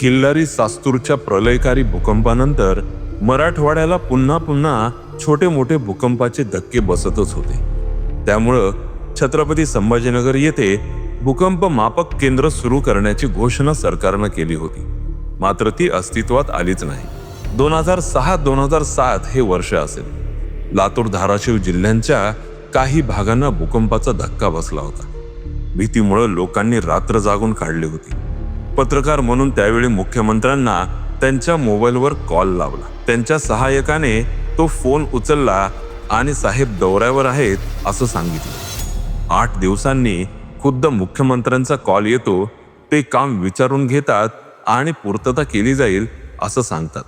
किल्लारी सास्तूरच्या प्रलयकारी भूकंपानंतर मराठवाड्याला पुन्हा पुन्हा छोटे मोठे भूकंपाचे धक्के बसतच होते. त्यामुळं छत्रपती संभाजीनगर येथे भूकंप मापक केंद्र सुरू करण्याची घोषणा सरकारनं केली होती. मात्र ती अस्तित्वात आलीच नाही. दोन हजार सहा दोन हजार सात हे वर्ष असेल. लातूर धाराशिव जिल्ह्यांच्या काही भागांना भूकंपाचा धक्का बसला होता. भीतीमुळं लोकांनी रात्र जागून काढली होती. पत्रकार म्हणून त्यावेळी मुख्यमंत्र्यांना त्यांच्या मोबाईलवर कॉल लावला. त्यांच्या सहाय्यकाने तो फोन उचलला आणि साहेब दौऱ्यावर आहेत असं सांगितलं. आठ दिवसांनी खुद्द मुख्यमंत्र्यांचा कॉल येतो ते काम विचारून घेतात आणि पूर्तता केली जाईल असं सांगतात.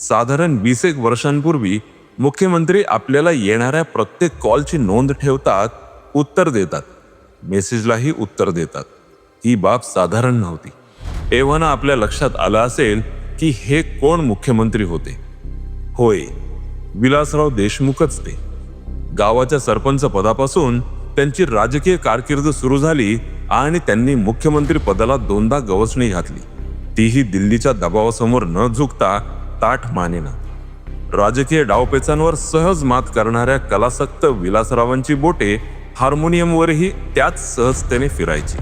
साधारण वीस एक वर्षांपूर्वी मुख्यमंत्री आपल्याला येणाऱ्या प्रत्येक कॉलची नोंद ठेवतात उत्तर देतात. मेसेजलाही उत्तर देतात. ही बाब साधारण नव्हती. एव्हाना आपल्या लक्षात आलं असेल की हे कोण मुख्यमंत्री होते? होय विलासराव देशमुखच ते. गावाच्या सरपंच पदापासून त्यांची राजकीय कारकीर्द सुरू झाली आणि त्यांनी मुख्यमंत्री पदाला दोनदा गवसणी घातली. तीही दिल्लीच्या दबावासमोर न झुकता ताठ मानेना. राजकीय डावपेचांवर सहज मात करणाऱ्या कलासक्त विलासरावांची बोटे हार्मोनियमवरही त्याच सहजतेने फिरायची.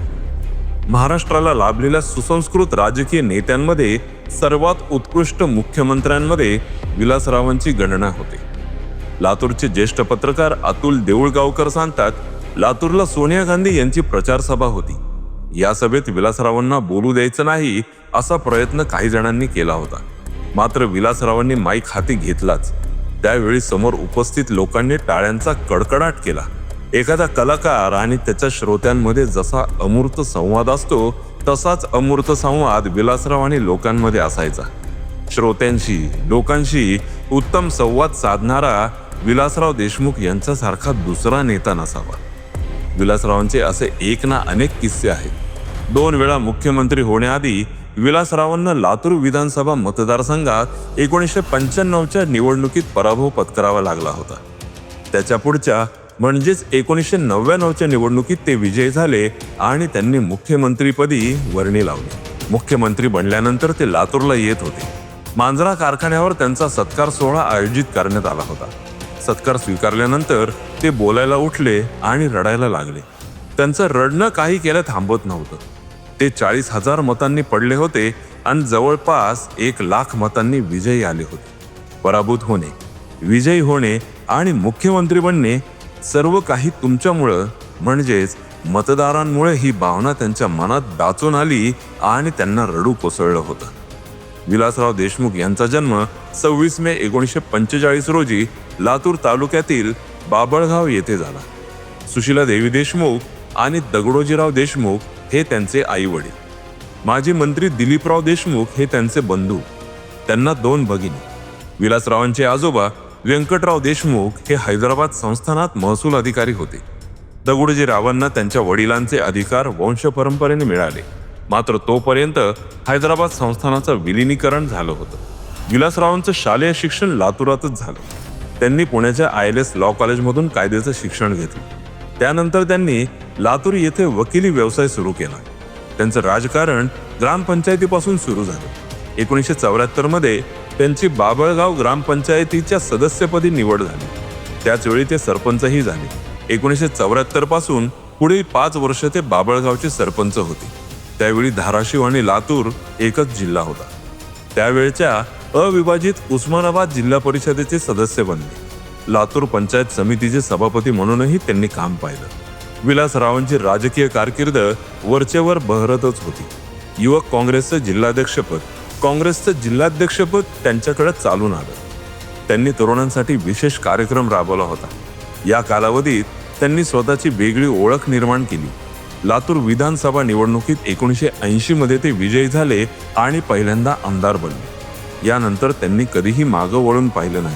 महाराष्ट्राला लाभलेल्या सुसंस्कृत राजकीय नेत्यांमध्ये सर्वात उत्कृष्ट मुख्यमंत्र्यांमध्ये विलासरावांची गणना होते. लातूरचे ज्येष्ठ पत्रकार अतुल देऊळगावकर सांगतात लातूरला सोनिया गांधी यांची प्रचारसभा होती. या सभेत विलासरावांना बोलू द्यायचं नाही असा प्रयत्न काही जणांनी केला होता. मात्र विलासरावांनी माईक हाती घेतलाच. त्यावेळी समोर उपस्थित लोकांनी टाळ्यांचा कडकडाट केला. एखादा कलाकार आणि त्याच्या श्रोत्यांमध्ये जसा अमूर्त संवाद असतो तसाच अमूर्त संवाद विलासराव आणि लोकांमध्ये असायचा. श्रोत्यांशी लोकांशी उत्तम संवाद साधणारा विलासराव देशमुख यांच्यासारखा दुसरा नेता नसावा. विलासरावांचे असे एक ना अनेक किस्से आहेत. दोन वेळा मुख्यमंत्री होण्याआधी विलासरावांना लातूर विधानसभा मतदारसंघात एकोणीसशे पंच्याण्णवच्या निवडणुकीत पराभव पत्करावा लागला होता. त्याच्या पुढच्या म्हणजेच एकोणीसशे नव्याण्णवच्या निवडणुकीत ते विजयी झाले आणि त्यांनी मुख्यमंत्रीपदी वर्णी लावली. मुख्यमंत्री बनल्यानंतर ते लातूरला येत होते. मांजरा कारखान्यावर त्यांचा सत्कार सोहळा आयोजित करण्यात आला होता. सत्कार स्वीकारल्यानंतर ते बोलायला उठले आणि रडायला लागले. त्यांचं रडणं काही केलं थांबत नव्हतं. ते चाळीस हजार मतांनी पडले होते आणि जवळपास एक लाख मतांनी विजयी आले होते. पराभूत होणे विजयी होणे आणि मुख्यमंत्री बनणे सर्व काही तुमच्यामुळं म्हणजेच मतदारांमुळे ही भावना त्यांच्या मनात दाचून आली आणि त्यांना रडू कोसळलं होतं. विलासराव देशमुख यांचा जन्म सव्वीस मे एकोणीसशे पंचेचाळीस रोजी लातूर तालुक्यातील बाबळगाव येथे झाला. सुशीला देवी देशमुख आणि दगडोजीराव देशमुख हे त्यांचे आई वडील माजी मंत्री दिलीपराव देशमुख हे त्यांचे बंधू. त्यांना दोन भगिनी. विलासरावांचे आजोबा व्यंकटराव देशमुख हे हैदराबाद संस्थानात महसूल अधिकारी होते. दगडोजीरावांना त्यांच्या वडिलांचे अधिकार वंश परंपरेने मिळाले. मात्र तोपर्यंत हैदराबाद संस्थानाचं विलिनीकरण झालं होतं. विलासरावांचं शालेय शिक्षण लातूरातच झालं. त्यांनी पुण्याच्या आय एल एस लॉ कॉलेजमधून कायद्याचं शिक्षण घेतलं. त्यानंतर त्यांनी लातूर येथे वकिली व्यवसाय सुरू केला. त्यांचं राजकारण ग्रामपंचायतीपासून सुरू झालं. एकोणीसशे चौऱ्याहत्तरमध्ये त्यांची बाबळगाव ग्रामपंचायतीच्या सदस्यपदी निवड झाली. त्याचवेळी ते सरपंचही झाले. एकोणीसशे चौऱ्याहत्तरपासून पुढील पाच वर्ष ते बाबळगावचे सरपंच होते. त्यावेळी धाराशिव आणि लातूर एकच जिल्हा होता. त्यावेळच्या अविभाजित उस्मानाबाद जिल्हा परिषदेचे सदस्य बनले. लातूर पंचायत समितीचे सभापती म्हणूनही त्यांनी काम पाहिलं. विलासरावांची राजकीय कारकीर्द वरचेवर बहरतच होती. युवक काँग्रेसचं जिल्हाध्यक्षपद काँग्रेसचं जिल्हाध्यक्षपद त्यांच्याकडे चालून आलं. त्यांनी तरुणांसाठी विशेष कार्यक्रम राबवला होता. या कालावधीत त्यांनी स्वतःची वेगळी ओळख निर्माण केली. लातूर विधानसभा निवडणुकीत एकोणीसशे ऐंशीमध्ये ते विजयी झाले आणि पहिल्यांदा आमदार बनले. यानंतर त्यांनी कधीही मागं वळून पाहिलं नाही.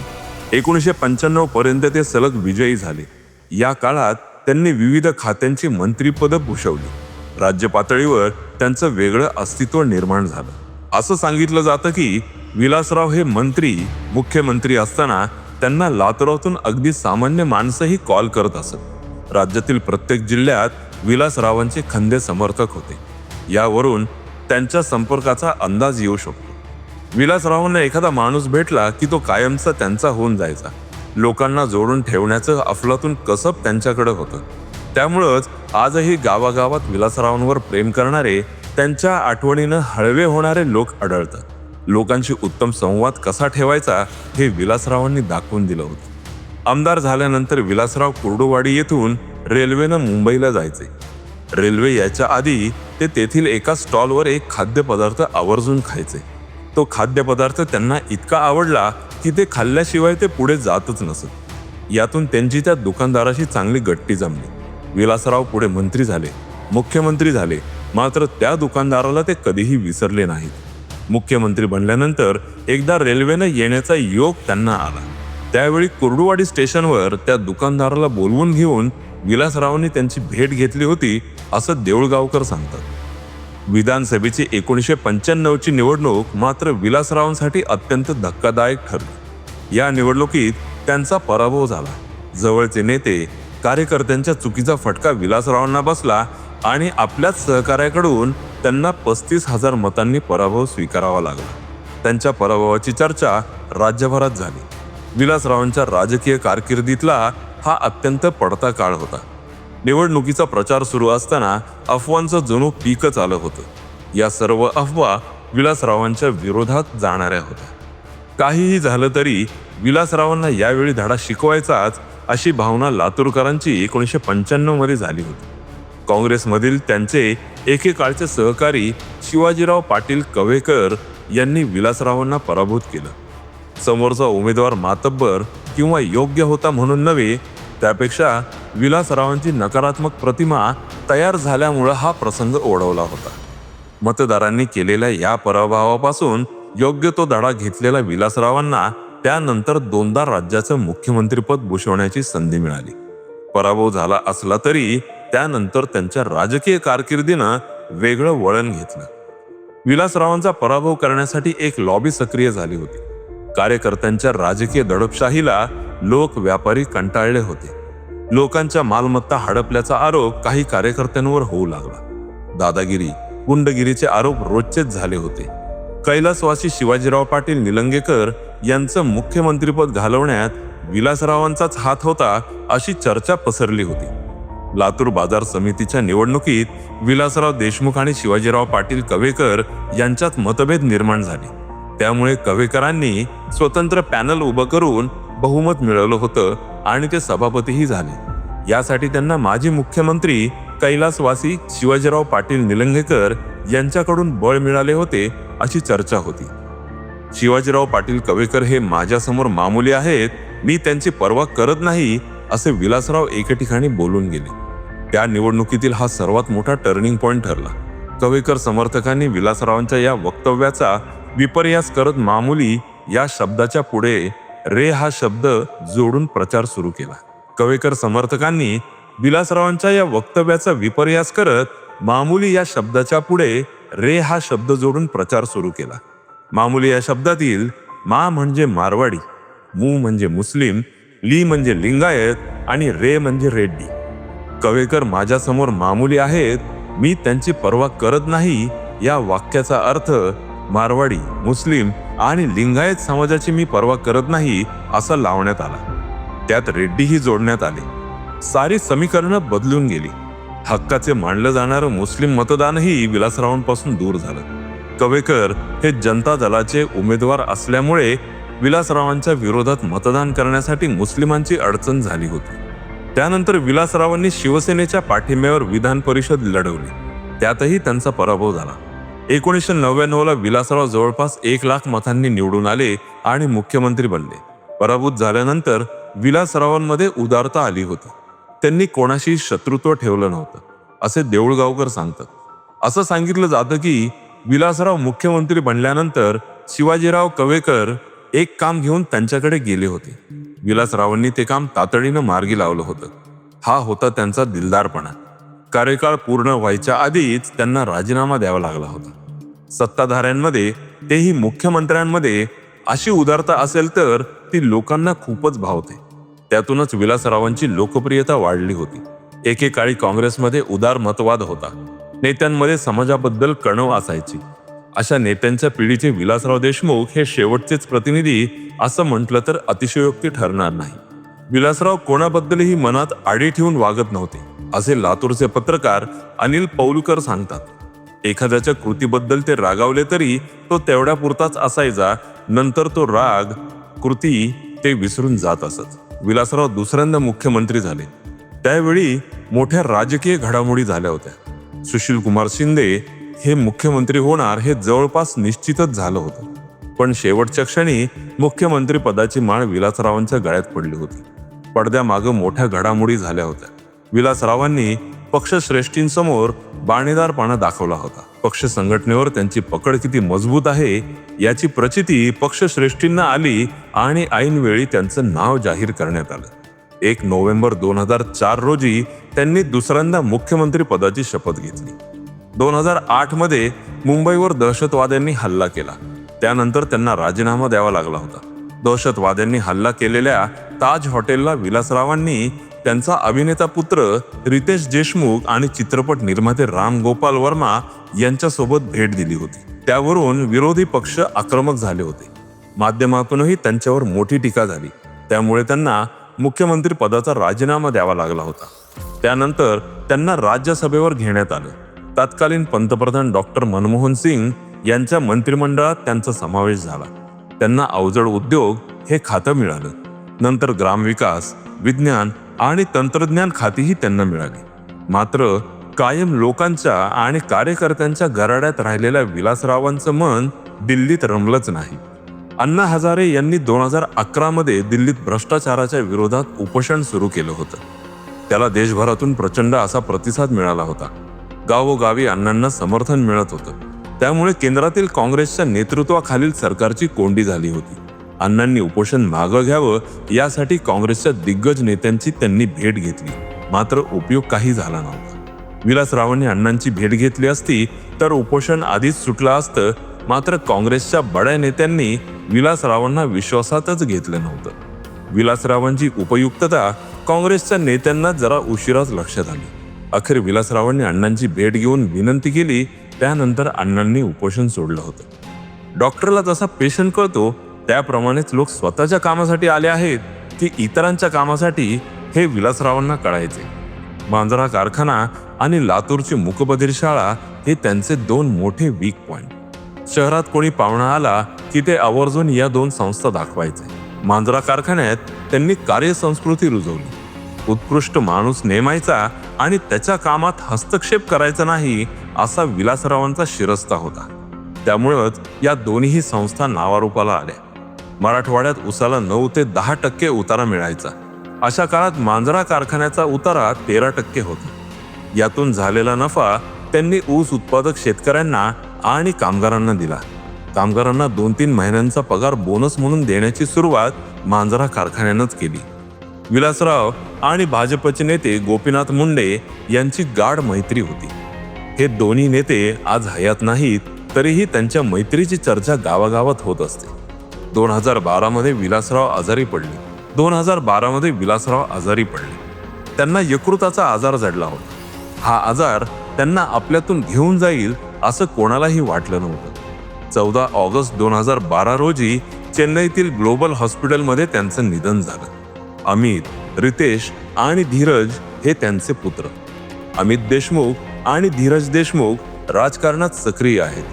एकोणीसशे पंच्याण्णव पर्यंत ते सलग विजयी झाले. या काळात त्यांनी विविध खात्यांची मंत्रिपदं भूषवली. राज्य पातळीवर त्यांचं वेगळं अस्तित्व निर्माण झालं. असं सांगितलं जातं की विलासराव हे मंत्री मुख्यमंत्री असताना त्यांना लातूरातून अगदी सामान्य माणसंही कॉल करत असत. राज्यातील प्रत्येक जिल्ह्यात विलासरावांचे खंदे समर्थक होते. यावरून त्यांच्या संपर्काचा अंदाज येऊ शकतो. विलासरावांना एखादा माणूस भेटला की तो कायमचा त्यांचा होऊन जायचा. लोकांना जोडून ठेवण्याचं अफलातून कसब त्यांच्याकडे होतं. त्यामुळंच आजही गावागावात विलासरावांवर प्रेम करणारे त्यांच्या आठवणीनं हळवे होणारे लोक आढळतात. लोकांशी उत्तम संवाद कसा ठेवायचा हे विलासरावांनी दाखवून दिलं होतं. आमदार झाल्यानंतर विलासराव कुर्डुवाडी येथून रेल्वेनं मुंबईला जायचे. रेल्वे याच्या आधी ते तेथील एका स्टॉलवर एक खाद्यपदार्थ आवर्जून खायचे. तो खाद्यपदार्थ त्यांना इतका आवडला की ते खाल्ल्याशिवाय ते पुढे जातच नसत. यातून त्यांची त्या दुकानदाराशी चांगली गट्टी जमली. विलासराव पुढे मंत्री झाले मुख्यमंत्री झाले मात्र त्या दुकानदाराला ते कधीही विसरले नाहीत. मुख्यमंत्री बनल्यानंतर एकदा रेल्वेनं येण्याचा योग त्यांना आला. त्यावेळी कुर्डुवाडी स्टेशनवर त्या दुकानदाराला बोलवून घेऊन विलासरावांनी त्यांची भेट घेतली होती असं देऊळगावकर सांगतात. विधानसभेची एकोणीसशे पंच्याण्णवची निवडणूक मात्र विलासरावांसाठी अत्यंत धक्कादायक ठरली. या निवडणुकीत त्यांचा पराभव झाला. जवळचे नेते कार्यकर्त्यांच्या चुकीचा फटका विलासरावांना बसला आणि आपल्याच सहकार्याकडून त्यांना पस्तीस हजार मतांनी पराभव स्वीकारावा लागला. त्यांच्या पराभवाची चर्चा राज्यभरात झाली. विलासरावांच्या राजकीय कारकिर्दीतला हा अत्यंत पडता काळ होता. निवडणुकीचा प्रचार सुरू असताना अफवांचं जणू पीकच आलं होतं. या सर्व अफवा विलासरावांच्या विरोधात जाणाऱ्या होत्या. काहीही झालं तरी विलासरावांना यावेळी धडा शिकवायचाच अशी भावना लातूरकरांची एकोणीसशे पंच्याण्णवमध्ये झाली होती. काँग्रेसमधील त्यांचे एकेकाळचे सहकारी शिवाजीराव पाटील कवेकर यांनी विलासरावांना पराभूत केलं. समोरचा उमेदवार मातब्बर किंवा योग्य होता म्हणून नव्हे त्यापेक्षा विलासरावांची नकारात्मक प्रतिमा तयार झाल्यामुळं हा प्रसंग ओढवला होता. मतदारांनी केलेल्या या पराभवापासून योग्य तो धडा घेतलेल्या विलासरावांना त्यानंतर दोनदा राज्याचं मुख्यमंत्रीपद भूषवण्याची संधी मिळाली. पराभव झाला असला तरी त्यानंतर त्यांच्या राजकीय कारकिर्दीनं वेगळं वळण घेतलं. विलासरावांचा पराभव करण्यासाठी एक लॉबी सक्रिय झाली होती. कार्यकर्त्यांच्या राजकीय दडपशाहीला लोक व्यापारी कंटाळले होते. लोकांच्या मालमत्ता हडपल्याचा आरोप काही कार्यकर्त्यांवर होऊ लागला. दादागिरी गुंडगिरीचे आरोप रोजचेच झाले होते. कैलासवासी शिवाजीराव पाटील निलंगेकर यांचं मुख्यमंत्रीपद घालवण्यात विलासरावांचाच हात होता अशी चर्चा पसरली होती. लातूर बाजार समितीच्या निवडणुकीत विलासराव देशमुख आणि शिवाजीराव पाटील कवेकर यांच्यात मतभेद निर्माण झाले. त्यामुळे कवेकरांनी स्वतंत्र पॅनल उभं करून बहुमत मिळवलं होतं आणि ते सभापतीही झाले. यासाठी त्यांना माजी मुख्यमंत्री कैलासवासी शिवाजीराव पाटील निलंगेकर यांच्याकडून बळ मिळाले होते अशी चर्चा होती. शिवाजीराव पाटील कवेकर हे माझ्यासमोर मामुली आहेत मी त्यांची पर्वा करत नाही असे विलासराव एके ठिकाणी बोलून गेले. त्या निवडणुकीतील हा सर्वात मोठा टर्निंग पॉईंट ठरला. कवेकर समर्थकांनी विलासरावांच्या या वक्तव्याचा विपर्यास करत मामुली या शब्दाच्या पुढे रे हा शब्द जोडून प्रचार सुरू केला. कवेकर समर्थकांनी विलासरावांच्या या वक्तव्याचा विपर्यास करत मामुली या शब्दाच्या पुढे रे हा शब्द जोडून प्रचार सुरू केला. मामुली या शब्दातील मा म्हणजे मारवाडी मू म्हणजे मुस्लिम ली म्हणजे लिंगायत आणि रे म्हणजे रेड्डी. कवेकर माझ्यासमोर मामुली आहेत मी त्यांची पर्वा करत नाही या वाक्याचा अर्थ मारवाडी मुस्लिम आणि लिंगायत समाजाची मी पर्वा करत नाही असं लावण्यात आला. त्यात रेड्डीही जोडण्यात आले. सारी समीकरणं बदलून गेली. हक्काचे मानलं जाणारं मुस्लिम मतदानही विलासरावांपासून दूर झालं. कवेकर हे जनता दलाचे उमेदवार असल्यामुळे विलासरावांच्या विरोधात मतदान करण्यासाठी मुस्लिमांची अडचण झाली होती. त्यानंतर विलासरावांनी शिवसेनेच्या पाठिंब्यावर विधान परिषद लढवली. त्यातही त्यांचा पराभव झाला. एकोणीसशे नव्याण्णवला विलासराव जवळपास एक लाख मतांनी निवडून आले आणि मुख्यमंत्री बनले. पराभूत झाल्यानंतर विलासरावांमध्ये उदारता आली होती. त्यांनी कोणाशी शत्रुत्व ठेवलं नव्हतं असे देऊळगावकर सांगतात. असं सांगितलं जातं की विलासराव मुख्यमंत्री बनल्यानंतर शिवाजीराव कवेकर एक काम घेऊन त्यांच्याकडे गेले होते. विलासरावांनी ते काम तातडीनं मार्गी लावलं होतं. हा होता त्यांचा दिलदारपणा. कार्यकाळ पूर्ण व्हायच्या आधीच त्यांना राजीनामा द्यावा लागला होता. सत्ताधाऱ्यांमध्ये तेही मुख्यमंत्र्यांमध्ये अशी उदारता असेल तर ती लोकांना खूपच भावते. त्यातूनच विलासरावांची लोकप्रियता वाढली होती. एकेकाळी काँग्रेसमध्ये उदार मतवाद होता. नेत्यांमध्ये समाजाबद्दल कणव असायची. अशा नेत्यांच्या पिढीचे विलासराव देशमुख हे शेवटचेच प्रतिनिधी असं म्हटलं तर अतिशयोक्ती ठरणार नाही. विलासराव कोणाबद्दलही मनात आडी ठेवून वागत नव्हते असे लातूरचे पत्रकार अनिल पौलकर सांगतात. एखाद्याच्या कृतीबद्दल ते रागावले तरी तो तेवढ्या पुरताच असायचा नंतर तो राग कृती ते विसरून जात असत. विलासराव दुसऱ्यांदा मुख्यमंत्री झाले. त्यावेळी मोठ्या राजकीय घडामोडी झाल्या होत्या. सुशील कुमार शिंदे हे मुख्यमंत्री होणार हे जवळपास निश्चितच झालं होतं. पण शेवटच्या क्षणी मुख्यमंत्री पदाची माळ विलासरावांच्या गळ्यात पडली होती. पडद्यामागं मोठ्या घडामोडी झाल्या होत्या. विलासरावांनी पक्षश्रेष्ठींसमोर बाणेदारपणा दाखवला होता. पक्ष संघटनेवर त्यांची पकड किती मजबूत आहे याची प्रचिती पक्षश्रेष्ठींना आली आणि ऐनवेळी त्यांचं नाव जाहीर करण्यात आलं. एक नोव्हेंबर दोन हजार चार रोजी त्यांनी दुसऱ्यांदा मुख्यमंत्री पदाची शपथ घेतली. दोन हजार आठमध्ये मुंबईवर दहशतवाद्यांनी हल्ला केला. त्यानंतर त्यांना राजीनामा द्यावा लागला होता. दहशतवाद्यांनी हल्ला केलेल्या ताज हॉटेलला विलासरावांनी त्यांचा अभिनेता पुत्र रितेश देशमुख आणि चित्रपट निर्माते राम गोपाल वर्मा यांच्यासोबत भेट दिली होती. त्यावरून विरोधी पक्ष आक्रमक झाले होते. माध्यमातूनही त्यांच्यावर मोठी टीका झाली. त्यामुळे त्यांना मुख्यमंत्री पदाचा राजीनामा द्यावा लागला होता. त्यानंतर त्यांना राज्यसभेवर घेण्यात आलं. तत्कालीन पंतप्रधान डॉक्टर मनमोहन सिंग यांच्या मंत्रिमंडळात त्यांचा समावेश झाला. त्यांना अवजड उद्योग हे खातं मिळालं. नंतर ग्रामविकास विज्ञान आणि तंत्रज्ञान खातीही त्यांना मिळाली. मात्र कायम लोकांच्या आणि कार्यकर्त्यांच्या गराड्यात राहिलेल्या विलासरावांचं मन दिल्लीत रमलंच नाही. अण्णा हजारे यांनी दोन हजार अकरामध्ये दिल्लीत भ्रष्टाचाराच्या विरोधात उपोषण सुरू केलं होतं. त्याला देशभरातून प्रचंड असा प्रतिसाद मिळाला होता. गावोगावी अण्णांना समर्थन मिळत होतं. त्यामुळे केंद्रातील काँग्रेसच्या नेतृत्वाखालील सरकारची कोंडी झाली होती. अण्णांनी उपोषण मागं घ्यावं यासाठी काँग्रेसच्या दिग्गज नेत्यांची त्यांनी भेट घेतली. मात्र उपयोग काही झाला नव्हता. विलासरावांनी अण्णांची भेट घेतली असती तर उपोषण आधीच सुटलं असतं. मात्र काँग्रेसच्या बड्या नेत्यांनी विलासरावांना विश्वासातच घेतलं नव्हतं. विलासरावांची उपयुक्तता काँग्रेसच्या नेत्यांना जरा उशिराच लक्षात आली. अखेर विलासरावांनी अण्णांची भेट घेऊन विनंती केली त्यानंतर अण्णांनी उपोषण सोडलं होतं. डॉक्टरला जसा पेशंट कळतो त्याप्रमाणेच लोक स्वतःच्या कामासाठी आले आहेत की इतरांच्या कामासाठी हे विलासरावांना कळायचे. मांजरा कारखाना आणि लातूरची मुकबधीर शाळा हे त्यांचे दोन मोठे वीक पॉइंट शहरात कोणी पाहुणा आला की ते आवर्जून या दोन संस्था दाखवायचे. मांजरा कारखान्यात त्यांनी कार्यसंस्कृती रुजवली. उत्कृष्ट माणूस नेमायचा आणि त्याच्या कामात हस्तक्षेप करायचा नाही असा विलासरावांचा शिरस्ता होता. त्यामुळंच या दोन्ही संस्था नावारूपाला आल्या. मराठवाड्यात उसाला नऊ ते दहा टक्के उतारा मिळायचा. अशा काळात मांजरा कारखान्याचा उतारा तेरा टक्के होता. यातून झालेला नफा त्यांनी ऊस उत्पादक शेतकऱ्यांना आणि कामगारांना दिला. कामगारांना दोन तीन महिन्यांचा पगार बोनस म्हणून देण्याची सुरुवात मांजरा कारखान्यानंच केली. विलासराव आणि भाजपचे नेते गोपीनाथ मुंडे यांची गाढ मैत्री होती. हे दोन्ही नेते आज हयात नाहीत तरीही त्यांच्या मैत्रीची चर्चा गावागावात होत असते. दोन हजार बारामध्ये विलासराव आजारी पडले. दोन हजार बारामध्ये विलासराव आजारी पडले. त्यांना यकृताचा आजार जडला होता. हा आजार त्यांना आपल्यातून घेऊन जाईल असं कोणालाही वाटलं नव्हतं. चौदा ऑगस्ट दोन हजार बारा रोजी चेन्नईतील ग्लोबल हॉस्पिटलमध्ये त्यांचं निधन झालं. अमित रितेश आणि धीरज हे त्यांचे पुत्र. अमित देशमुख आणि धीरज देशमुख राजकारणात सक्रिय आहेत.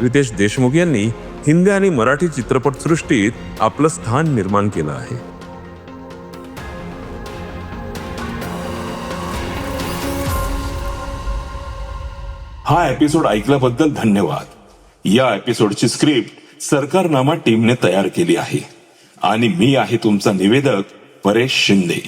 रितेश देशमुख यांनी हिंदी आणि मराठी चित्रपटसृष्टीत आपलं स्थान निर्माण केलं आहे. हा एपिसोड ऐकल्याबद्दल धन्यवाद. या एपिसोडची स्क्रिप्ट सरकारनामा टीमने तयार केली आहे. आणि मी आहे तुमचा निवेदक परेश शिंदे